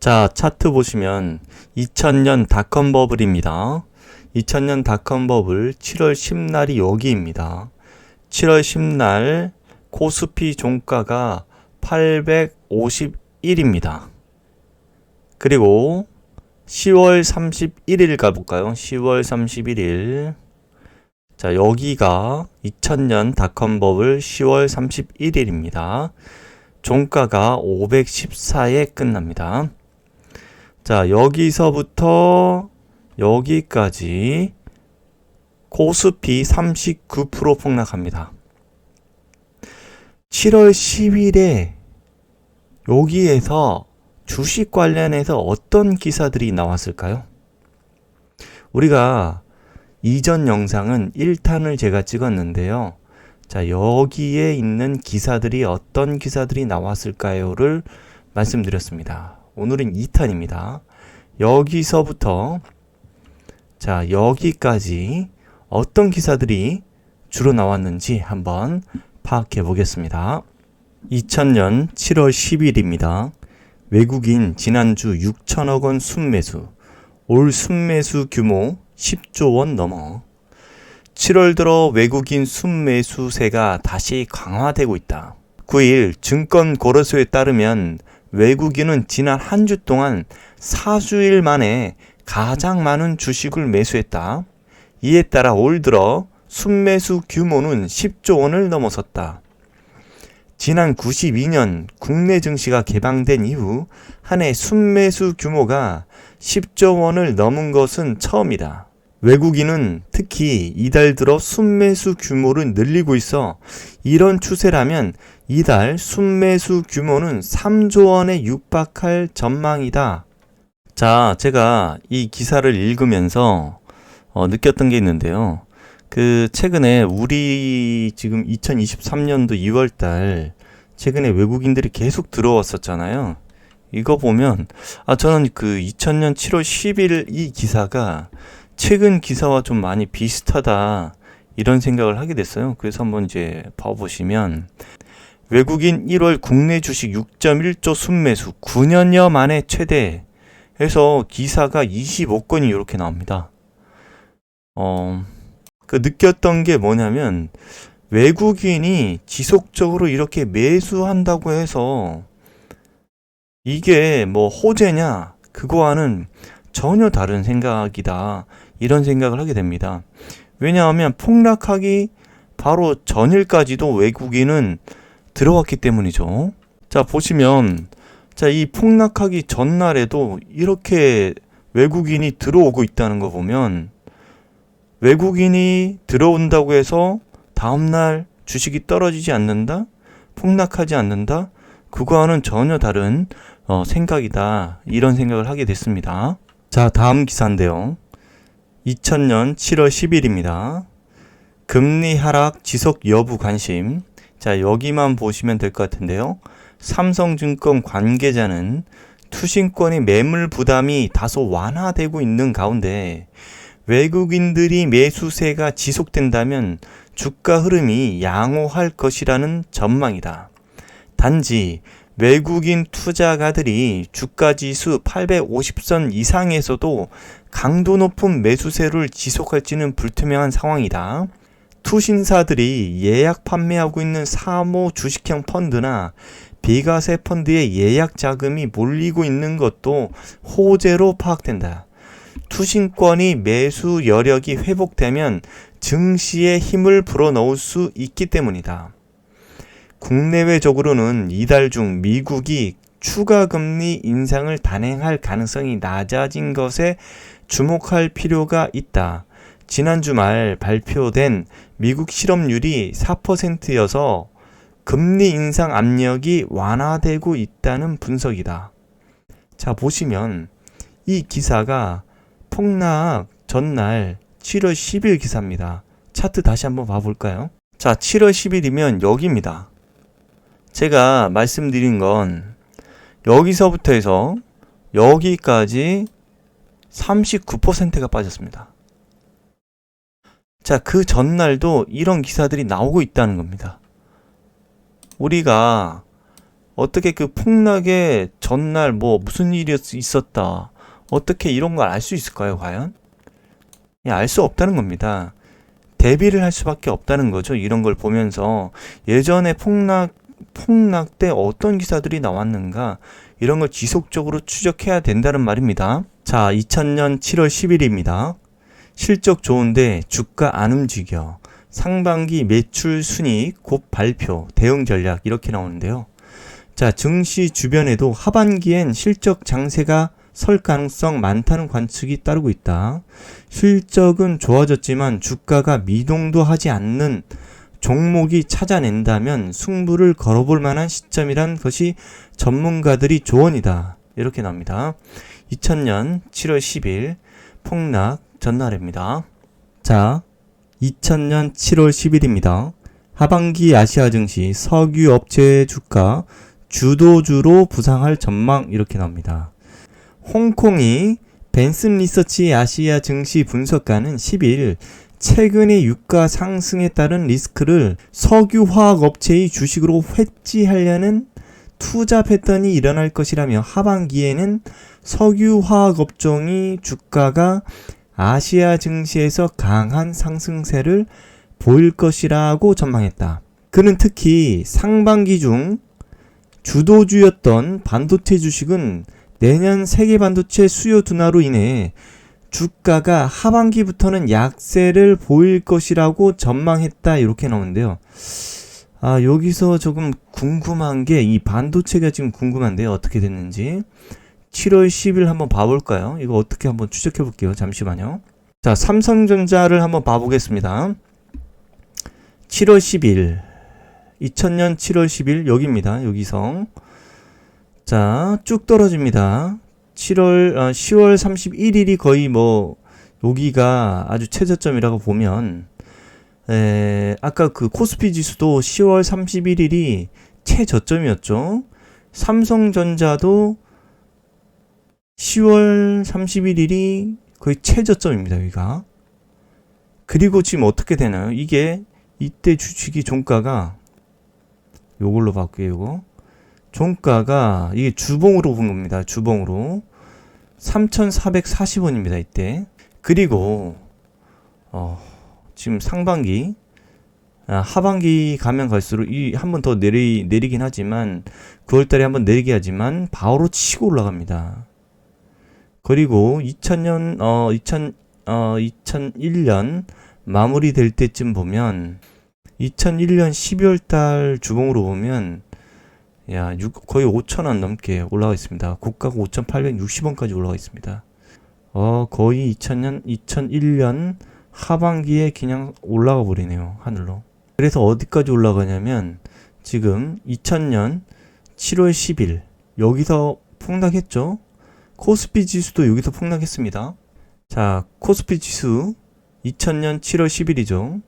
자, 차트 보시면 2000년 닷컴 버블입니다. 2000년 닷컴 버블 7월 10날이 여기입니다. 7월 10날 코스피 종가가 851입니다. 그리고 10월 31일 가볼까요? 10월 31일. 자, 여기가 2000년 닷컴 버블 10월 31일입니다. 종가가 514에 끝납니다. 자, 여기서부터 여기까지 코스피 39% 폭락합니다. 7월 10일에 여기에서 주식 관련해서 어떤 기사들이 나왔을까요? 우리가 이전 영상은 1탄을 제가 찍었는데요. 자, 여기에 있는 기사들이 어떤 기사들이 나왔을까요를 말씀드렸습니다. 오늘은 2탄입니다. 여기서부터 자, 여기까지 어떤 기사들이 주로 나왔는지 한번 파악해 보겠습니다. 2000년 7월 10일입니다. 외국인 지난주 6천억 원 순매수, 올 순매수 규모 10조 원 넘어 7월 들어 외국인 순매수세가 다시 강화되고 있다. 9일 증권거래소에 따르면 외국인은 지난 한 주 동안 4주일 만에 가장 많은 주식을 매수했다. 이에 따라 올 들어 순매수 규모는 10조 원을 넘어섰다. 지난 92년 국내 증시가 개방된 이후 한 해 순매수 규모가 10조 원을 넘은 것은 처음이다. 외국인은 특히 이달 들어 순매수 규모를 늘리고 있어 이런 추세라면 이달 순매수 규모는 3조 원에 육박할 전망이다. 자, 제가 이 기사를 읽으면서 어, 느꼈던 게 있는데요. 그 최근에 우리 지금 2023년도 2월 달 최근에 외국인들이 계속 들어왔었잖아요. 이거 보면 아 저는 그 2000년 7월 10일 이 기사가 최근 기사와 좀 많이 비슷하다 이런 생각을 하게 됐어요. 그래서 한번 이제 봐보시면 외국인 1월 국내 주식 6.1조 순매수 9년여 만에 최대 해서 기사가 25건이 이렇게 나옵니다. 어, 그 느꼈던 게 뭐냐면 외국인이 지속적으로 이렇게 매수한다고 해서 이게 뭐 호재냐 그거와는 전혀 다른 생각이다 이런 생각을 하게 됩니다. 왜냐하면 폭락하기 바로 전일까지도 외국인은 들어왔기 때문이죠. 자 보시면 자 이 폭락하기 전날에도 이렇게 외국인이 들어오고 있다는 거 보면 외국인이 들어온다고 해서 다음날 주식이 떨어지지 않는다? 폭락하지 않는다? 그거와는 전혀 다른 어, 생각이다. 이런 생각을 하게 됐습니다. 자, 다음 기사인데요. 2000년 7월 10일입니다. 금리 하락 지속 여부 관심. 자, 여기만 보시면 될 것 같은데요. 삼성증권 관계자는 투신권의 매물 부담이 다소 완화되고 있는 가운데 외국인들이 매수세가 지속된다면 주가 흐름이 양호할 것이라는 전망이다. 단지 외국인 투자가들이 주가 지수 850선 이상에서도 강도 높은 매수세를 지속할지는 불투명한 상황이다. 투신사들이 예약 판매하고 있는 사모 주식형 펀드나 비과세 펀드의 예약 자금이 몰리고 있는 것도 호재로 파악된다. 투신권이 매수 여력이 회복되면 증시에 힘을 불어넣을 수 있기 때문이다. 국내외적으로는 이달 중 미국이 추가 금리 인상을 단행할 가능성이 낮아진 것에 주목할 필요가 있다. 지난 주말 발표된 미국 실업률이 4%여서 금리 인상 압력이 완화되고 있다는 분석이다. 자, 보시면 이 기사가 폭락 전날 7월 10일 기사입니다. 차트 다시 한번 봐볼까요? 자, 7월 10일이면 여기입니다. 제가 말씀드린 건 여기서부터 해서 여기까지 39%가 빠졌습니다. 자, 그 전날도 이런 기사들이 나오고 있다는 겁니다. 우리가 어떻게 그 폭락의 전날 뭐 무슨 일이 있었다. 어떻게 이런 걸 알 수 있을까요, 과연? 알 수 없다는 겁니다. 대비를 할 수밖에 없다는 거죠. 이런 걸 보면서 예전에 폭락 폭락 때 어떤 기사들이 나왔는가 이런 걸 지속적으로 추적해야 된다는 말입니다. 자, 2000년 7월 10일입니다. 실적 좋은데 주가 안 움직여. 상반기 매출 순이익 곧 발표, 대응 전략 이렇게 나오는데요. 자, 증시 주변에도 하반기엔 실적 장세가 설 가능성 많다는 관측이 따르고 있다. 실적은 좋아졌지만 주가가 미동도 하지 않는 종목이 찾아낸다면 승부를 걸어볼 만한 시점이란 것이 전문가들이 조언이다. 이렇게 나옵니다. 2000년 7월 10일 폭락 전날입니다. 자, 2000년 7월 10일입니다. 하반기 아시아 증시 석유 업체 주가 주도주로 부상할 전망 이렇게 나옵니다. 홍콩이 벤슨 리서치 아시아 증시 분석가는 10일 최근의 유가 상승에 따른 리스크를 석유화학 업체의 주식으로 회지하려는 투자 패턴이 일어날 것이라며 하반기에는 석유화학 업종이 주가가 아시아 증시에서 강한 상승세를 보일 것이라고 전망했다. 그는 특히 상반기 중 주도주였던 반도체 주식은 내년 세계 반도체 수요 둔화로 인해 주가가 하반기부터는 약세를 보일 것이라고 전망했다 이렇게 나오는데요. 아 여기서 조금 궁금한 게 이 반도체가 지금 궁금한데요. 어떻게 됐는지 7월 10일 한번 봐볼까요? 이거 어떻게 한번 추적해 볼게요. 잠시만요. 자 삼성전자를 한번 봐보겠습니다. 7월 10일 2000년 7월 10일 여기입니다. 여기서 자 쭉 떨어집니다. 7월, 어, 10월 31일이 거의 뭐, 여기가 아주 최저점이라고 보면, 에, 아까 그 코스피 지수도 10월 31일이 최저점이었죠. 삼성전자도 10월 31일이 거의 최저점입니다, 여기가. 그리고 지금 어떻게 되나요? 이게 이때 주식이 종가가 요걸로 이거. 종가가 이게 주봉으로 본 겁니다. 주봉으로. 3,440원입니다. 이때. 그리고 어, 지금 상반기 아, 하반기 가면 갈수록 이 한 번 더 내리 내리긴 하지만 9월 달에 한 번 내리긴 하지만 바로 치고 올라갑니다. 그리고 2000년 어 2000, 어 2001년 마무리될 때쯤 보면 2001년 12월 달 주봉으로 보면 야, 6, 거의 5천원 넘게 올라가 있습니다. 고가가 5,860원까지 올라가 있습니다. 어, 거의 2000년, 2001년 하반기에 그냥 올라가 버리네요. 하늘로. 그래서 어디까지 올라가냐면 지금 2000년 7월 10일 여기서 폭락했죠. 코스피 지수도 여기서 폭락했습니다. 자, 코스피 지수 2000년 7월 10일이죠.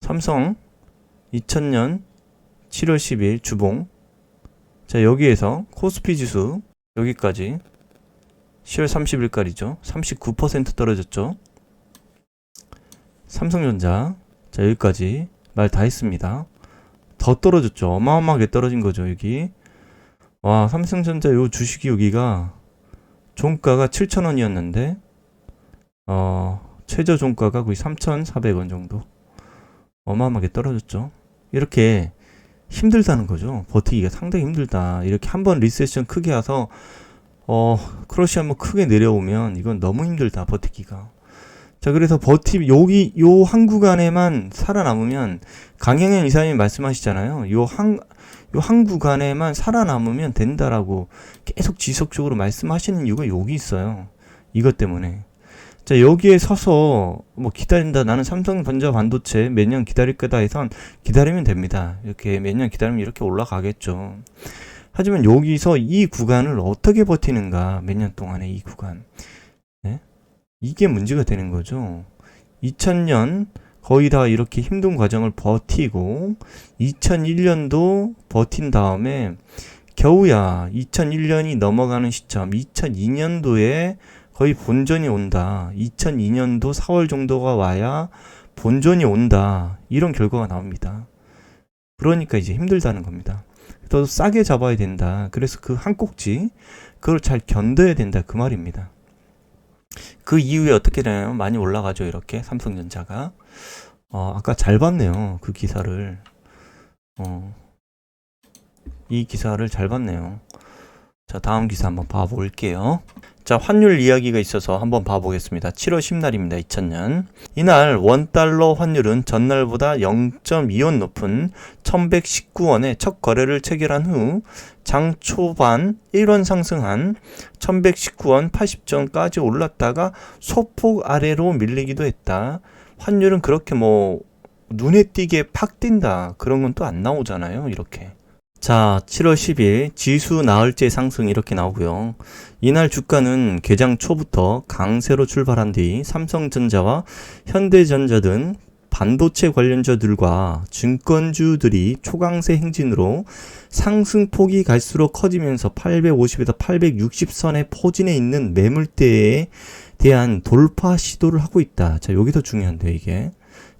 삼성 2000년 7월 10일 주봉. 자 여기에서 코스피 지수 여기까지. 10월 30일까지죠. 39% 떨어졌죠. 삼성전자. 자 여기까지 말 다 했습니다. 더 떨어졌죠. 어마어마하게 떨어진 거죠 여기. 와 삼성전자 요 주식이 여기가 종가가 7,000원이었는데 어 최저 종가가 거의 3,400원 정도. 어마어마하게 떨어졌죠. 이렇게 힘들다는 거죠. 버티기가 상당히 힘들다. 이렇게 한번 리세션 크게 와서 어 크러쉬 한번 크게 내려오면 이건 너무 힘들다. 버티기가. 자 그래서 버티 여기 요 한 구간에만 살아남으면 강영현 이사님이 말씀하시잖아요. 요 한 요 한 구간에만 살아남으면 된다라고 계속 지속적으로 말씀하시는 이유가 여기 있어요. 이것 때문에. 자, 여기에 서서 뭐 기다린다. 나는 삼성전자 반도체 몇 년 기다릴 거다 해선 기다리면 됩니다. 이렇게 몇 년 기다리면 이렇게 올라가겠죠. 하지만 여기서 이 구간을 어떻게 버티는가. 몇 년 동안에 이 구간. 네? 이게 문제가 되는 거죠. 2000년 거의 다 이렇게 힘든 과정을 버티고 2001년도 버틴 다음에 겨우야 2001년이 넘어가는 시점 2002년도에 거의 본전이 온다. 2002년도 4월 정도가 와야 본전이 온다. 이런 결과가 나옵니다. 그러니까 이제 힘들다는 겁니다. 더 싸게 잡아야 된다. 그래서 그 한 꼭지 그걸 잘 견뎌야 된다 그 말입니다. 그 이후에 어떻게 되나요? 많이 올라가죠 이렇게 삼성전자가. 어, 아까 잘 봤네요 그 기사를. 어, 이 기사를 잘 봤네요. 자 다음 기사 한번 봐볼게요. 자, 환율 이야기가 있어서 한번 봐보겠습니다. 7월 10날입니다. 2000년. 이날 원달러 환율은 전날보다 0.2원 높은 1119원에 첫 거래를 체결한 후 장 초반 1원 상승한 1119원 80전까지 올랐다가 소폭 아래로 밀리기도 했다. 환율은 그렇게 뭐 눈에 띄게 팍 뛴다. 그런 건 또 안 나오잖아요. 이렇게. 자, 7월 10일 지수 나흘째 상승 이렇게 나오고요. 이날 주가는 개장 초부터 강세로 출발한 뒤 삼성전자와 현대전자 등 반도체 관련주들과 증권주들이 초강세 행진으로 상승폭이 갈수록 커지면서 850에서 860선의 포진에 있는 매물대에 대한 돌파 시도를 하고 있다. 자, 여기 더 중요한데 이게.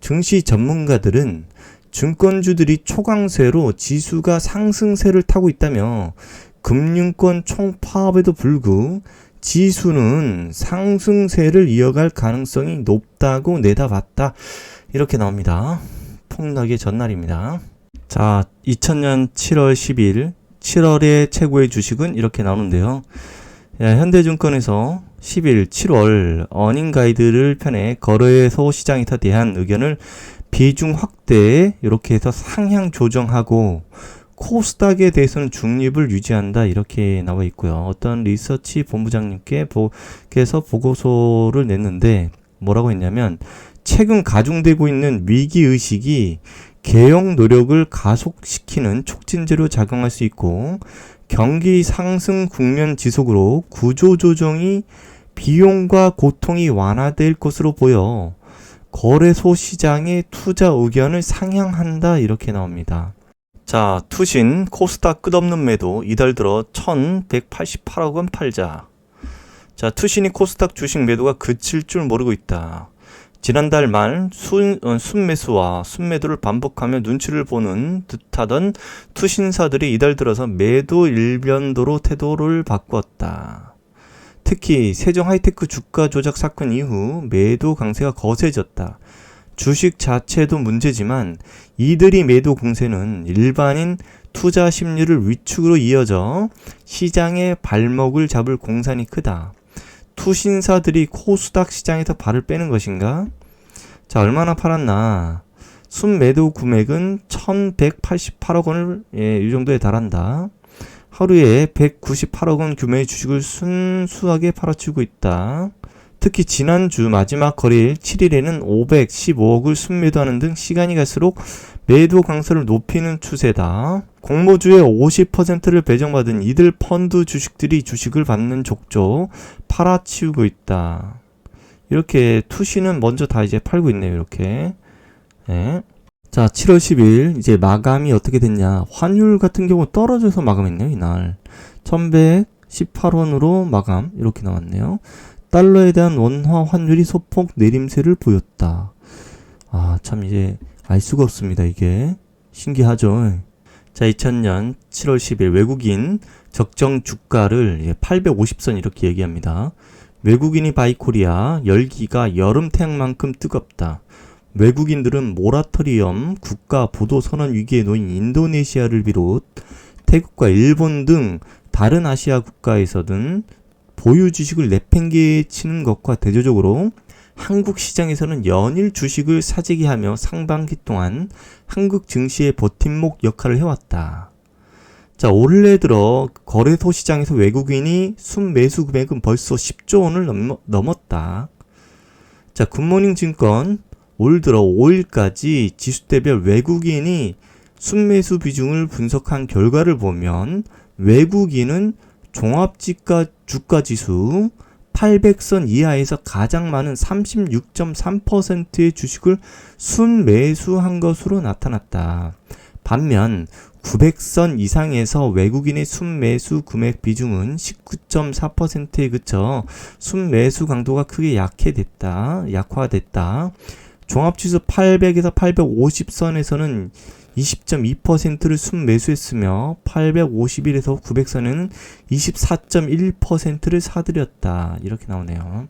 증시 전문가들은 증권주들이 초강세로 지수가 상승세를 타고 있다며 금융권 총파업에도 불구 지수는 상승세를 이어갈 가능성이 높다고 내다봤다. 이렇게 나옵니다. 폭락의 전날입니다. 자, 2000년 7월 10일, 7월의 최고의 주식은 이렇게 나오는데요. 예, 현대증권에서 10일 7월 어닝 가이드를 펴내 거래소 시장에 대한 의견을 비중 확대 이렇게 해서 상향 조정하고 코스닥에 대해서는 중립을 유지한다 이렇게 나와 있고요. 어떤 리서치 본부장님께 께서 보고서를 냈는데 뭐라고 했냐면 최근 가중되고 있는 위기 의식이 개혁 노력을 가속시키는 촉진제로 작용할 수 있고 경기 상승 국면 지속으로 구조 조정이 비용과 고통이 완화될 것으로 보여 거래소 시장의 투자 의견을 상향한다 이렇게 나옵니다. 자, 투신 코스닥 끝없는 매도 이달 들어 1188억 원 팔자. 자, 투신이 코스닥 주식 매도가 그칠 줄 모르고 있다. 지난달 말 순, 어, 순매수와 순매도를 반복하며 눈치를 보는 듯하던 투신사들이 이달 들어서 매도 일변도로 태도를 바꿨다. 특히 세종 하이테크 주가 조작 사건 이후 매도 강세가 거세졌다. 주식 자체도 문제지만 이들이 매도 공세는 일반인 투자 심리를 위축으로 이어져 시장의 발목을 잡을 공산이 크다. 투신사들이 코스닥 시장에서 발을 빼는 것인가? 자, 얼마나 팔았나? 순매도 금액은 1188억 원을, 예, 이 정도에 달한다. 하루에 198억 원 규모의 주식을 순수하게 팔아치우고 있다. 특히 지난주 마지막 거래일 7일에는 515억을 순매도하는 등 시간이 갈수록 매도 강세를 높이는 추세다. 공모주의 50%를 배정받은 이들 펀드 주식들이 주식을 받는 족족 팔아치우고 있다. 이렇게 투시는 먼저 다 이제 팔고 있네요. 이렇게. 네. 자, 7월 10일 이제 마감이 어떻게 됐냐? 환율 같은 경우 떨어져서 마감했네요. 이날. 1118원으로 마감 이렇게 나왔네요. 달러에 대한 원화 환율이 소폭 내림세를 보였다. 아, 참 이제 알 수가 없습니다. 이게 신기하죠. 자, 2000년 7월 10일 외국인 적정 주가를 850선 이렇게 얘기합니다. 외국인이 바이코리아 열기가 여름 태양만큼 뜨겁다. 외국인들은 모라토리엄 국가 보도 선언 위기에 놓인 인도네시아를 비롯 태국과 일본 등 다른 아시아 국가에서든 보유 주식을 내팽개치는 것과 대조적으로 한국 시장에서는 연일 주식을 사재기 하며 상반기 동안 한국 증시의 버팀목 역할을 해왔다. 자, 올해 들어 거래소 시장에서 외국인이 순매수 금액은 벌써 10조 원을 넘, 넘었다. 자, 굿모닝 증권 올 들어 5일까지 지수대별 외국인이 순매수 비중을 분석한 결과를 보면 외국인은 종합지가 주가 지수 800선 이하에서 가장 많은 36.3%의 주식을 순매수한 것으로 나타났다. 반면 900선 이상에서 외국인의 순매수 금액 비중은 19.4%에 그쳐 순매수 강도가 크게 약해됐다. 약화됐다. 종합지수 800에서 850선에서는 20.2%를 순매수했으며 851에서 904는 24.1%를 사들였다. 이렇게 나오네요.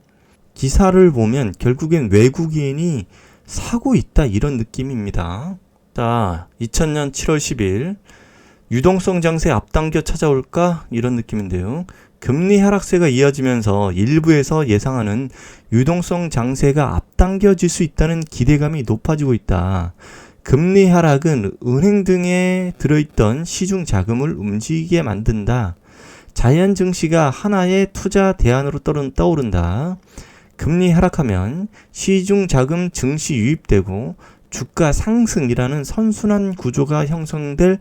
기사를 보면 결국엔 외국인이 사고 있다 이런 느낌입니다. 자, 2000년 7월 10일 유동성 장세 앞당겨 찾아올까 이런 느낌인데요. 금리 하락세가 이어지면서 일부에서 예상하는 유동성 장세가 앞당겨질 수 있다는 기대감이 높아지고 있다. 금리 하락은 은행 등에 들어있던 시중 자금을 움직이게 만든다. 자연 증시가 하나의 투자 대안으로 떠오른- 떠오른다. 금리 하락하면 시중 자금 증시 유입되고 주가 상승이라는 선순환 구조가 형성될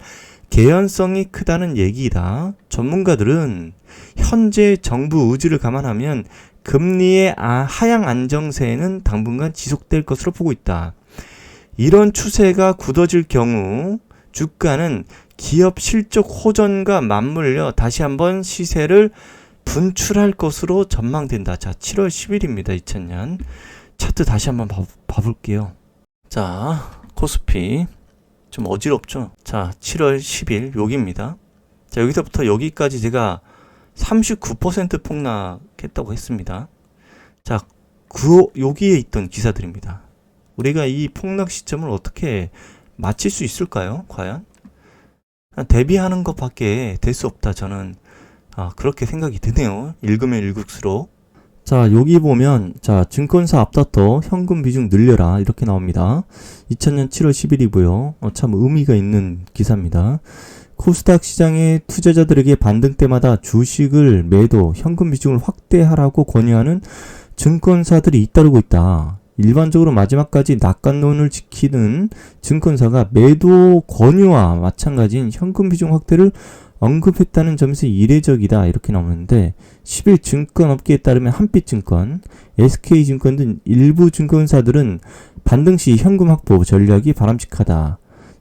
개연성이 크다는 얘기이다. 전문가들은 현재 정부 의지를 감안하면 금리의 아- 하향 안정세는 당분간 지속될 것으로 보고 있다. 이런 추세가 굳어질 경우 주가는 기업 실적 호전과 맞물려 다시 한번 시세를 분출할 것으로 전망된다. 자, 7월 10일입니다. 2000년. 차트 다시 한번 봐, 봐볼게요. 자, 코스피. 좀 어지럽죠? 자, 7월 10일 여기입니다. 자, 여기서부터 여기까지 제가 39% 폭락했다고 했습니다. 자, 그 여기에 있던 기사들입니다. 우리가 이 폭락 시점을 어떻게 맞힐 수 있을까요? 과연? 그냥 대비하는 것밖에 될 수 없다. 저는 아, 그렇게 생각이 드네요. 읽으면 읽을수록. 자, 여기 보면, 자, 증권사 앞다퉈 현금 비중 늘려라. 이렇게 나옵니다. 2000년 7월 10일이고요. 어, 참 의미가 있는 기사입니다. 코스닥 시장의 투자자들에게 반등 때마다 주식을 매도, 현금 비중을 확대하라고 권유하는 증권사들이 잇따르고 있다. 일반적으로 마지막까지 낙관론을 지키는 증권사가 매도 권유와 마찬가지인 현금 비중 확대를 언급했다는 점에서 이례적이다 이렇게 나오는데 10일 증권업계에 따르면 한빛증권, SK증권 등 일부 증권사들은 반등 시 현금 확보 전략이 바람직하다.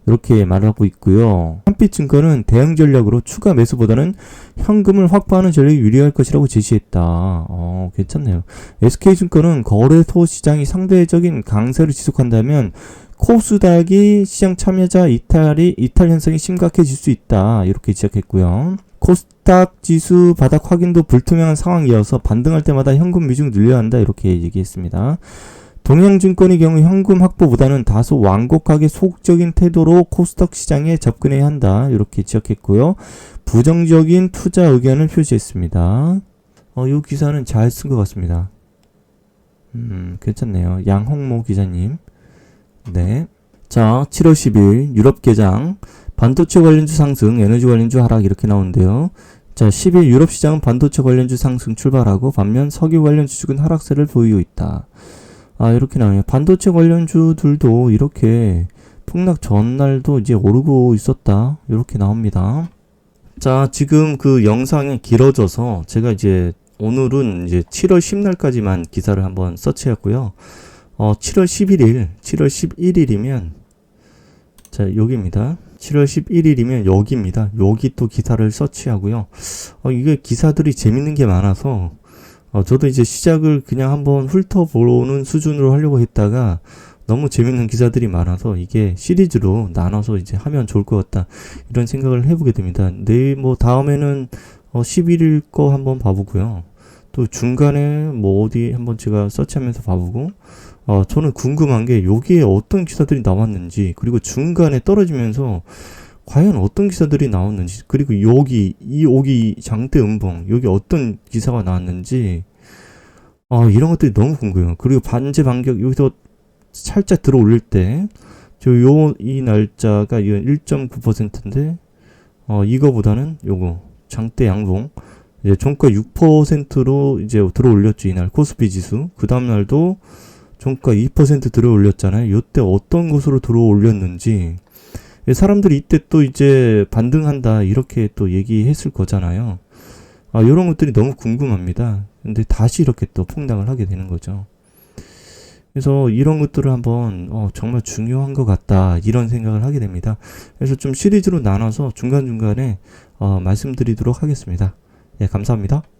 이렇게 말하고 있고요. 한빛증권은 대응 전략으로 추가 매수보다는 현금을 확보하는 전략이 유리할 것이라고 제시했다. 어, 괜찮네요. SK증권은 거래소 시장이 상대적인 강세를 지속한다면 코스닥이 시장 참여자 이탈이 이탈 현상이 심각해질 수 있다. 이렇게 지적했고요. 코스닥 지수 바닥 확인도 불투명한 상황이어서 반등할 때마다 현금 비중 늘려야 한다. 이렇게 얘기했습니다. 동양증권의 경우 현금 확보보다는 다소 완곡하게 소극적인 태도로 코스닥 시장에 접근해야 한다. 이렇게 지적했고요. 부정적인 투자 의견을 표시했습니다. 어, 이 기사는 잘 쓴 것 같습니다. 음, 괜찮네요. 양홍모 기자님. 네. 자, 7월 10일 유럽 개장 반도체 관련주 상승, 에너지 관련주 하락 이렇게 나오는데요. 자, 10일 유럽 시장은 반도체 관련주 상승 출발하고 반면 석유 관련주 측은 하락세를 보이고 있다. 아, 이렇게 나오네요. 반도체 관련주들도 이렇게 폭락 전날도 이제 오르고 있었다. 이렇게 나옵니다. 자, 지금 그 영상이 길어져서 제가 이제 오늘은 이제 7월 10날까지만 기사를 한번 서치했고요. 어, 7월 11일, 7월 11일이면, 자, 여기입니다. 7월 11일이면 여기입니다. 여기 또 기사를 서치하고요. 어, 이게 기사들이 재밌는 게 많아서, 어, 저도 이제 시작을 그냥 한번 훑어보는 수준으로 하려고 했다가, 너무 재밌는 기사들이 많아서 이게 시리즈로 나눠서 이제 하면 좋을 것 같다. 이런 생각을 해보게 됩니다. 내일 뭐 다음에는 어, 11일 거 한번 봐보고요. 또 중간에 뭐 어디 한번 제가 서치하면서 봐보고, 어, 저는 궁금한 게 여기에 어떤 기사들이 나왔는지, 그리고 중간에 떨어지면서 과연 어떤 기사들이 나왔는지, 그리고 여기, 이 여기 장대 음봉, 여기 어떤 기사가 나왔는지, 어, 이런 것들이 너무 궁금해요. 그리고 반제 반격, 여기서 살짝 들어 올릴 때, 저 요, 이 날짜가 이건 1.9%인데, 어, 이거보다는 요거, 장대 양봉, 이제 종가 6%로 이제 들어 올렸죠, 이날. 코스피 지수. 그 다음 날도 종가 2% 들어 올렸잖아요. 요때 어떤 곳으로 들어 올렸는지. 사람들이 이때 또 이제 반등한다, 이렇게 또 얘기했을 거잖아요. 아, 요런 것들이 너무 궁금합니다. 근데 다시 이렇게 또 폭락을 하게 되는 거죠. 그래서 이런 것들을 한번 어, 정말 중요한 것 같다 이런 생각을 하게 됩니다. 그래서 좀 시리즈로 나눠서 중간중간에 어, 말씀드리도록 하겠습니다. 예, 감사합니다.